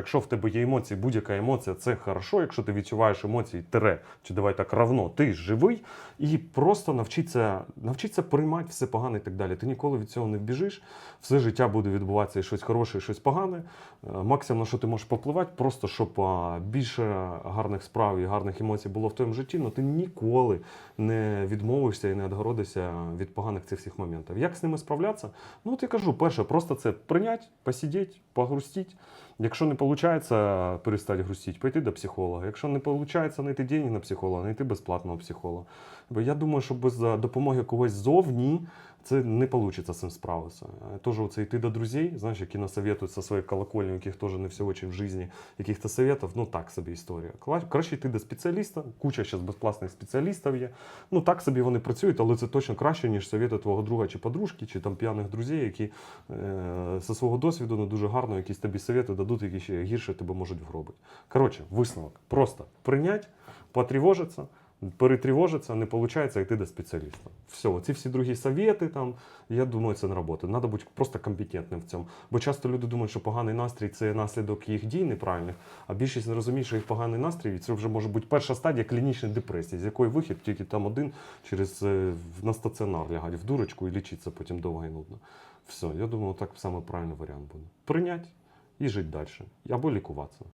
Якщо в тебе є емоції, будь-яка емоція це хорошо. Якщо ти відчуваєш емоції, тире, чи давай так равно, ти живий і просто навчиться, навчиться приймати все погане і так далі. Ти ніколи від цього не вбіжиш. Все життя буде відбуватися і щось хороше, і щось погане. Е, Максимум, на що ти можеш попливати, просто щоб більше гарних справ і гарних емоцій було в твоєму житті, але ти ніколи не відмовишся і не відгородишся від поганих цих всіх моментів. Як з ними справлятися? Ну, от я кажу, перше, просто це прийняти, посидіти, погрустити. Якщо не виходить перестати грустить, пойти до психолога. Якщо не виходить знайти деньги на психолога, знайти безплатного психолога. Бо я думаю, що без е, допомоги когось ззовні це не вийде з цим справитися. Е, Тоже оце йти до друзей, знаєш, які насоветують со своєї колокольні, у яких теж не все очень в житті, яких-то советів, ну так собі історія. Краще йти до спеціаліста, куча зараз безплатних спеціалістів є. Ну так собі вони працюють, але це точно краще, ніж совєти твого друга чи подружки, чи там п'яних друзів, які е, зі свого досвіду не дуже гарно якісь тобі совєти дадуть, які ще гірше тебе можуть вгробити. Коротше, висновок. Просто прийняти, потривожитися, перетривожитися, не виходить йти до спеціаліста. Все, ці всі другі совєти, там, я думаю, це не робота. Треба бути просто компетентним в цьому. Бо часто люди думають, що поганий настрій це наслідок їх дій неправильних, а більшість не розуміє, що їх поганий настрій це вже може бути перша стадія клінічної депресії, з якої вихід тільки там один через е, на стаціонар лягати в дурочку і лічитися потім довго і нудно. Все, я думаю, так саме правильний варіант буде. Прийняти і жити далі. Або лікуватися.